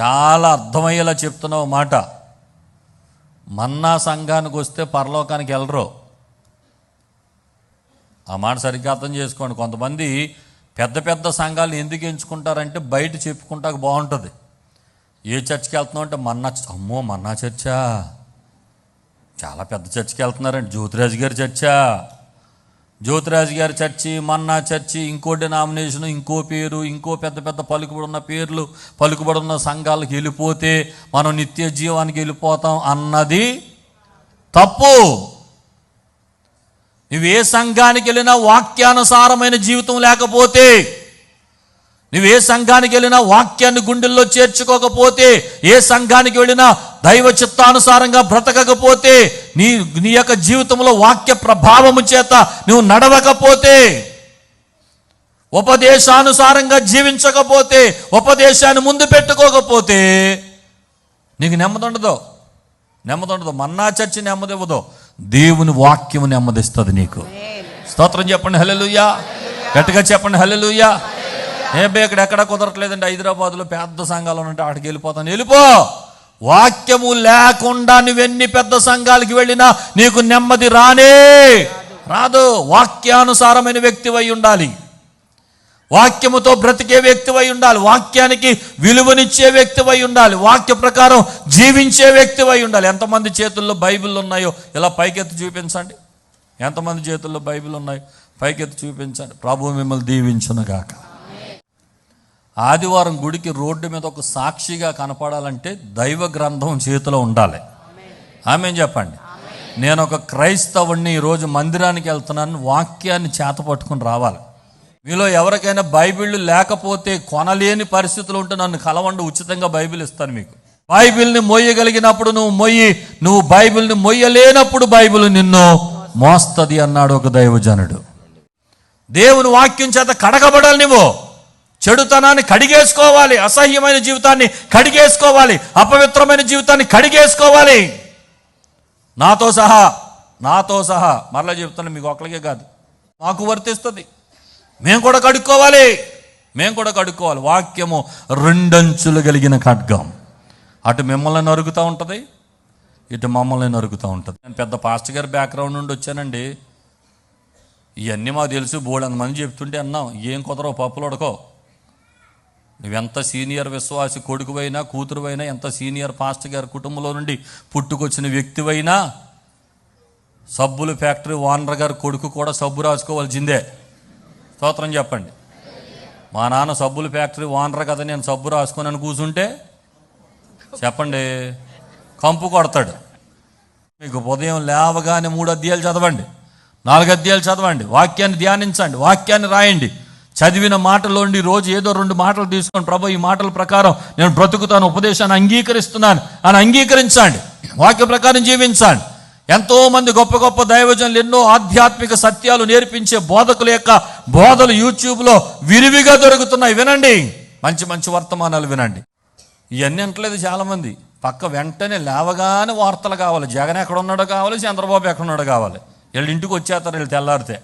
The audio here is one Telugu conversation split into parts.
చాలా అర్థమయ్యేలా చెప్తున్నావు మాట. మన్నా సంఘానికి వస్తే పరలోకానికి వెళ్ళరు ఆ మాట సరిగ్గా అర్థం చేసుకోండి. కొంతమంది పెద్ద పెద్ద సంఘాలు ఎందుకు ఎంచుకుంటారంటే బయట చెప్పుకుంటాక బాగుంటుంది. ఏ చర్చికి వెళ్తున్నావు అంటే మన్నా అమ్మో మన్నా చర్చా. చాలా పెద్ద చర్చికి వెళ్తున్నారండి. జ్యోతిరాజు గారి చర్చా. జ్యోతిరాజు గారి చర్చి మన్నా చర్చి ఇంకో డినామినేషన్ ఇంకో పేరు ఇంకో పెద్ద పెద్ద పలుకుబడి ఉన్న పేర్లు పలుకుబడి ఉన్న సంఘాలకు వెళ్ళిపోతే మనం నిత్య జీవానికి వెళ్ళిపోతాం అన్నది తప్పు. నువ్వు ఏ సంఘానికి వెళ్ళినా వాక్యానుసారమైన జీవితం లేకపోతే నువ్వు ఏ సంఘానికి వెళ్ళినా వాక్యాన్ని గుండెల్లో చేర్చుకోకపోతే ఏ సంఘానికి వెళ్ళినా దైవ చిత్తానుసారంగా బ్రతకకపోతే నీ నీ యొక్క జీవితంలో వాక్య ప్రభావము చేత నువ్వు నడవకపోతే ఉపదేశానుసారంగా జీవించకపోతే ఉపదేశాన్ని ముందు పెట్టుకోకపోతే నీకు నెమ్మది ఉండదు. నెమ్మది ఉండదు. మన్నా చర్చి నెమ్మదివ్వదు దేవుని వాక్యము నెమ్మదిస్తుంది నీకు. స్తోత్రం చెప్పండి. హల్లెలూయా. గట్టిగా చెప్పండి. హల్లెలూయా. ఏ బే ఇక్కడ ఎక్కడ కుదరట్లేదండి. హైదరాబాద్లో పెద్ద సంఘాలు ఉంటే అక్కడికి వెళ్ళిపోతాను. వెళ్ళిపో. వాక్యము లేకుండా నువ్వెన్ని పెద్ద సంఘాలకి వెళ్ళినా నీకు నెమ్మది రానే. రాదు. వాక్యానుసారమైన వ్యక్తివై ఉండాలి. వాక్యముతో బ్రతికే వ్యక్తివై ఉండాలి. వాక్యానికి విలువనిచ్చే వ్యక్తివై ఉండాలి. వాక్య ప్రకారం జీవించే వ్యక్తివై ఉండాలి. ఎంతమంది చేతుల్లో బైబిల్ ఉన్నాయో ఇలా పైకెత్తి చూపించండి. ఎంతమంది చేతుల్లో బైబిల్ ఉన్నాయో పైకెత్తి చూపించండి. ప్రభు మిమ్మల్ని దీవించునుగాక. ఆదివారం గుడికి రోడ్డు మీద ఒక సాక్షిగా కనపడాలంటే దైవ గ్రంథం చేతిలో ఉండాలి. ఆమె చెప్పండి? నేను ఒక క్రైస్తవుణ్ణి ఈరోజు మందిరానికి వెళ్తున్నాను వాక్యాన్ని చేత పట్టుకుని రావాలి. మీలో ఎవరికైనా బైబిల్ లేకపోతే కొనలేని పరిస్థితులు ఉంటే నన్ను కలవండి ఉచితంగా బైబిల్ ఇస్తాను మీకు. బైబిల్ని మొయ్యగలిగినప్పుడు నువ్వు మొయ్యి నువ్వు బైబిల్ని మొయ్యలేనప్పుడు బైబిల్ నిన్ను మోస్తది అన్నాడు ఒక దైవజనుడు. దేవుని వాక్యం చేత కడగబడాలి నువ్వు. చెడుతనాన్ని కడిగేసుకోవాలి అసహ్యమైన జీవితాన్ని కడిగేసుకోవాలి అపవిత్రమైన జీవితాన్ని కడిగేసుకోవాలి. నాతో సహా నాతో సహా మరలా చెప్తాను మీకు ఒకరికే కాదు మాకు వర్తిస్తుంది. మేము కూడా కడుక్కోవాలి మేము కూడా కడుక్కోవాలి. వాక్యము రెండంచులు కలిగిన ఖడ్గం. అటు మిమ్మల్ని నరుగుతూ ఉంటుంది ఇటు మమ్మల్ని నరుగుతూ ఉంటుంది. నేను పెద్ద పాస్టర్ గారి బ్యాక్గ్రౌండ్ నుండి వచ్చానండి. ఇవన్నీ మాకు తెలుసు బోళ్ళంత మంది చెప్తుంటే అన్నాం ఏం కుదరవు పప్పులు ఉడకో నువ్వెంత సీనియర్ విశ్వాసి కొడుకువైనా కూతురువైనా ఎంత సీనియర్ పాస్టర్ గారి కుటుంబంలో నుండి పుట్టుకొచ్చిన వ్యక్తివైనా సబ్బులు ఫ్యాక్టరీ ఓనర్ గారి కొడుకు కూడా సబ్బు రాసుకోవాల్సిందే. స్తోత్రం చెప్పండి. మా నాన్న సబ్బుల ఫ్యాక్టరీ ఓనర్ కదా నేను సబ్బు రాసుకొని కూర్చుంటే చెప్పండి. కంపు కొడతాడు. మీకు ఉదయం లేవగానే మూడు అధ్యాయాలు చదవండి. నాలుగు అధ్యాయాలు చదవండి. వాక్యాన్ని ధ్యానించండి. వాక్యాన్ని రాయండి. చదివిన మాటలోండి రోజు ఏదో రెండు మాటలు తీసుకొని ప్రభు ఈ మాటల ప్రకారం నేను బ్రతుకుతాను ఉపదేశాన్ని అంగీకరిస్తున్నాను. అని అంగీకరించండి. వాక్య ప్రకారం జీవించండి. ఎంతో మంది గొప్ప గొప్ప దైవజనులు ఎన్నో ఆధ్యాత్మిక సత్యాలు నేర్పించే బోధకుల యొక్క బోధలు యూట్యూబ్లో విరివిగా దొరుకుతున్నాయి. వినండి. మంచి మంచి వర్తమానాలు వినండి. ఇవన్నీ అంటలేదు చాలామంది. పక్క వెంటనే లేవగానే వార్తలు కావాలి. జగన్ ఎక్కడ ఉన్నాడో కావాలి చంద్రబాబు ఎక్కడ ఉన్నాడో కావాలి. వీళ్ళు ఇంటికి వచ్చేస్తారు వీళ్ళు తెల్లారితే.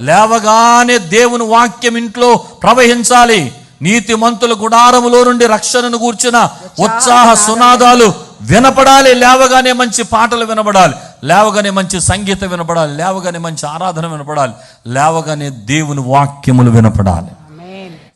లేవగానే దేవుని వాక్యం ఇంట్లో ప్రవహించాలి. నీతి మంతుల గుడారములో నుండి రక్షణను కూర్చిన ఉత్సాహ సునాదాలు వినపడాలి. లేవగానే మంచి పాటలు వినపడాలి లేవగానే మంచి సంగీతం వినపడాలి. లేవగానే మంచి ఆరాధన వినపడాలి. లేవగానే దేవుని వాక్యములు వినపడాలి.